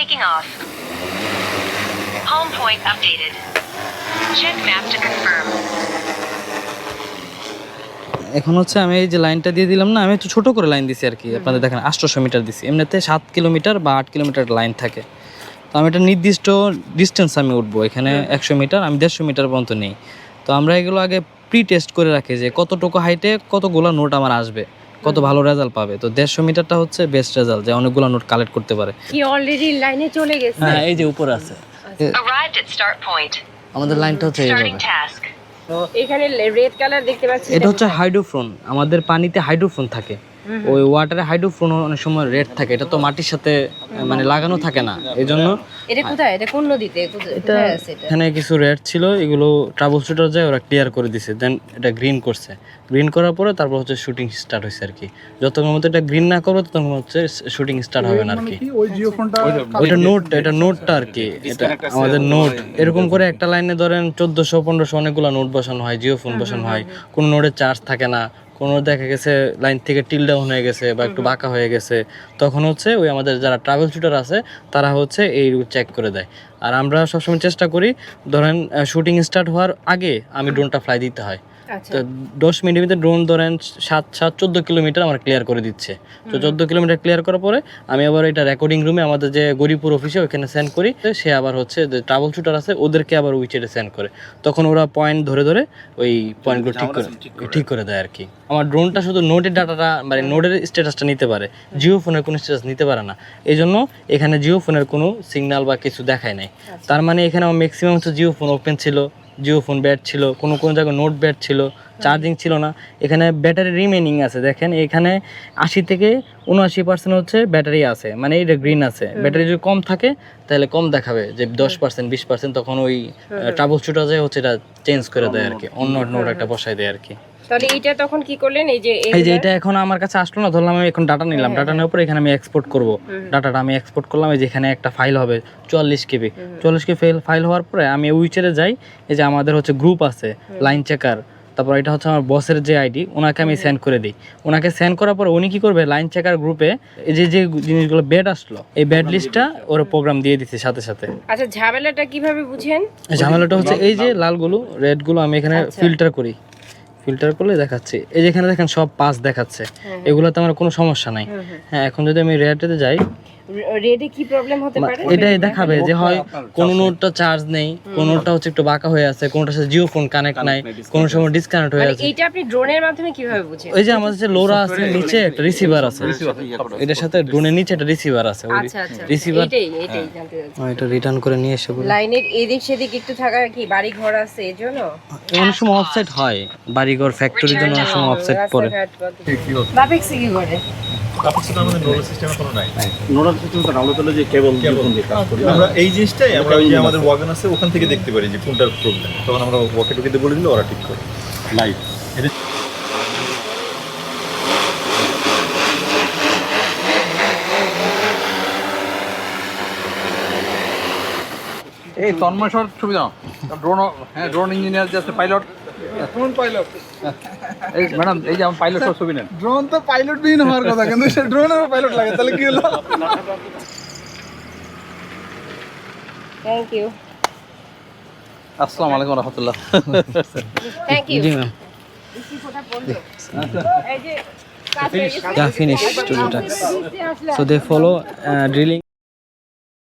taking off. Home point updated. Check map to confirm. এখন হচ্ছে আমি এই যে লাইনটা দিয়ে দিলাম না আমি একটু ছোট করে লাইন দিছি আর কি। আপনাদের দেখেন আটশোশো মিটার দিছি। এমনিতে সাত কিলোমিটার বা আট কিলোমিটার লাইন থাকে। তো আমি একটা নির্দিষ্ট ডিস্টেন্স আমি উঠবো। এখানে একশো মিটার আমি দেড়শো মিটার পর্যন্ত নেই। তো আমরা এগুলো আগে প্রি টেস্ট করে রাখি যে কতটুকু হাইটে কতগুলো নোট আমার আসবে। কত ভালো রেজাল্ট পাবে। তো দেড়শো মিটারটা হচ্ছে বেস্ট রেজাল্ট যে অনেকগুলো নোট কালেক্ট করতে পারে। কি অলরেডি লাইনে চলে গেছে? হ্যাঁ এই যে উপরে আছে। start আমাদের লাইনটা হচ্ছে এইভাবে। এখানে রেড কালার দেখতে পাচ্ছি। এটা হচ্ছে হাইড্রোফ্রোন আমাদের পানিতে হাইড্রোফ্রোন থাকে। ওই ওয়াটারে হাইড্রোফ্রোন অনেক সময় রেড থাকে। এটা তো মাটির সাথে মানে লাগানো থাকে না। এই জন্য এটা কোথায়? এটা কোন নদীতে? কোথায় কোথায় আছে এটা এখানে কিছু রেড ছিল এগুলো ট্রাবল শুটার যায় ওরা ক্লিয়ার করে দিছে। দেন এটা গ্রিন করছে। গ্রিন করার পরে তারপর হচ্ছে শুটিং স্টার্ট হয়েছে আর কি। যতক্ষণ মতো এটা গ্রিন না করবে ততক্ষণ হচ্ছে শুটিং স্টার্ট হবে না আর কি। ফোনটা ওইটা নোট এটা নোটটা আর কি। এটা আমাদের নোট এরকম করে একটা লাইনে ধরেন চোদ্দশো পনেরোশো অনেকগুলো নোট বসানো হয় জিও ফোন বসানো হয়। কোনো নোটের চার্জ থাকে না। কোনো দেখা গেছে লাইন থেকে টিল ডাউন হয়ে গেছে বা একটু বাঁকা হয়ে গেছে তখন হচ্ছে ওই আমাদের যারা ট্রাভেল শুটার আছে তারা হচ্ছে এই চেক করে দেয়। আর আমরা সবসময় চেষ্টা করি ধরেন শুটিং স্টার্ট হওয়ার আগে আমি ড্রোনটা ফ্লাই দিতে হয়। তো দশ মিনিটের ভিতরে ড্রোন ধরেন সাত সাত চোদ্দ কিলোমিটার আমার ক্লিয়ার করে দিচ্ছে। তো চোদ্দ কিলোমিটার ক্লিয়ার করার পরে আমি আবার এটা রেকর্ডিং রুমে আমাদের যে গরিপুর অফিসে ওইখানে সেন্ড করি। সে আবার হচ্ছে যে ট্রাভেল শুটার আছে ওদেরকে আবার উইচেটে সেন্ড করে। তখন ওরা পয়েন্ট ধরে ধরে ওই পয়েন্টগুলো ঠিক করে ঠিক করে দেয় আর কি আমার ড্রোনটা শুধু নোটের ডাটাটা মানে নোটের স্ট্যাটাসটা নিতে পারে। জিও ফোনের কোনো স্ট্যাটাস নিতে পারে না। এই জন্য এখানে জিও ফোনের কোনো সিগন্যাল বা কিছু দেখায় নাই। তার মানে এখানে আমার ম্যাক্সিমাম হচ্ছে জিও ফোন ওপেন ছিল। জিও ফোন ব্যাট ছিল কোনো কোনো জায়গায় নোট ব্যাট ছিল চার্জিং ছিল না। এখানে ব্যাটারি রিমেনিং আছে দেখেন। এখানে আশি থেকে উনআশি পার্সেন্ট হচ্ছে ব্যাটারি আছে মানে এটা গ্রিন আছে। ব্যাটারি যদি কম থাকে তাহলে কম দেখাবে যে দশ পার্সেন্ট বিশ পার্সেন্ট তখন ওই ট্রাবল শুটার যায় হচ্ছে এটা চেঞ্জ করে দেয় আর কি। অন্য নোট একটা বসায় দেয় আর কি। তাহলে এইটা তখন কি করলেন? এই যে এই যে এটা এখন আমার কাছে আসলো না ধরলাম আমি এখন ডাটা নিলাম। ডাটা নেওয়ার পরে এখানে আমি এক্সপোর্ট করব। ডাটাটা আমি এক্সপোর্ট করলাম এই যে এখানে একটা ফাইল হবে চুয়াল্লিশ কেবি। চুয়াল্লিশ কেবি ফাইল ফাইল হওয়ার পরে আমি উইচারে যাই এই যে আমাদের হচ্ছে গ্রুপ আছে লাইন চেকার তারপর এটা হচ্ছে আমার বসের যে আইডি ওনাকে আমি সেন্ড করে দিই। ওনাকে সেন্ড করার পর উনি কি করবে লাইন চেকার গ্রুপে এই যে যে জিনিসগুলো বেড আসলো এই বেড লিস্টটা ওরা প্রোগ্রাম দিয়ে দিচ্ছে সাথে সাথে। আচ্ছা ঝামেলাটা কীভাবে বুঝেন? ঝামেলাটা হচ্ছে এই যে লালগুলো রেডগুলো আমি এখানে ফিল্টার করি। ফিল্টার করলে দেখাচ্ছে। এই যেখানে দেখেন সব পাস দেখাচ্ছে। এগুলোতে আমার কোনো সমস্যা নাই। হ্যাঁ এখন যদি আমি রেডেতে যাই রেডে কি প্রবলেম হতে পারে? এটাই দেখাবে যে হয় কোন নোটটা চার্জ নেই কোন নোটটা হচ্ছে একটু বাঁকা হয়ে আছে কোনটার সাথে জিও ফোন কানেক্ট নাই কোন সময় ডিসকানেক্ট হয়ে মানে আছে। এইটা আপনি ড্রোনের মাধ্যমে কীভাবে বুঝেন? ওই যে আমাদের যে লোরা আছে নিচে একটা রিসিভার আছে। এটার সাথে ড্রোনের নিচে একটা রিসিভার আছে ওই আচ্ছা আচ্ছা। রিসিভার এটাই এটাই জানতে চাচ্ছি। এটা রিটার্ন করে নিয়ে এসে বলি লাইনের এদিক সেদিক একটু থাকা কি বাড়ি ঘর আছে এজন্য অনেক সময় অফসাইট হয় বাড়িঘর ফ্যাক্টরির জন্য অনেক সময় অফসাইট পড়ে। বাপেক্সে কি করে? নোডাল সিস্টেম তো ডাউনলোড করলে যে কেবল কাজ করি আমরা এই জিনিসটাই আমরা ওই যে আমাদের ওয়াগন আছে ওখান থেকে দেখতে পারি যে কোনটার প্রবলেম তখন আমরা ওয়াকে টুকিতে বলে দিলে ওরা ঠিক করে। লাইভ এই তন্ময় সর ছবি দাও ড্রোন হ্যাঁ ড্রোন ইঞ্জিনিয়ার যে আছে পাইলট কোন পাইলট এই ম্যাডাম এই যে আমার পাইলট সব ছবি নেন। ড্রোন তো পাইলট বিহীন হওয়ার কথা কিন্তু সে ড্রোনের পাইলট লাগে তাহলে কি হলো? থ্যাংক ইউ আসসালামু আলাইকুম রহমতুল্লাহ। Thank you ji ma'am. এই যে কাজ গেছে। Yeah, finished to the tax. So they follow uh, drilling.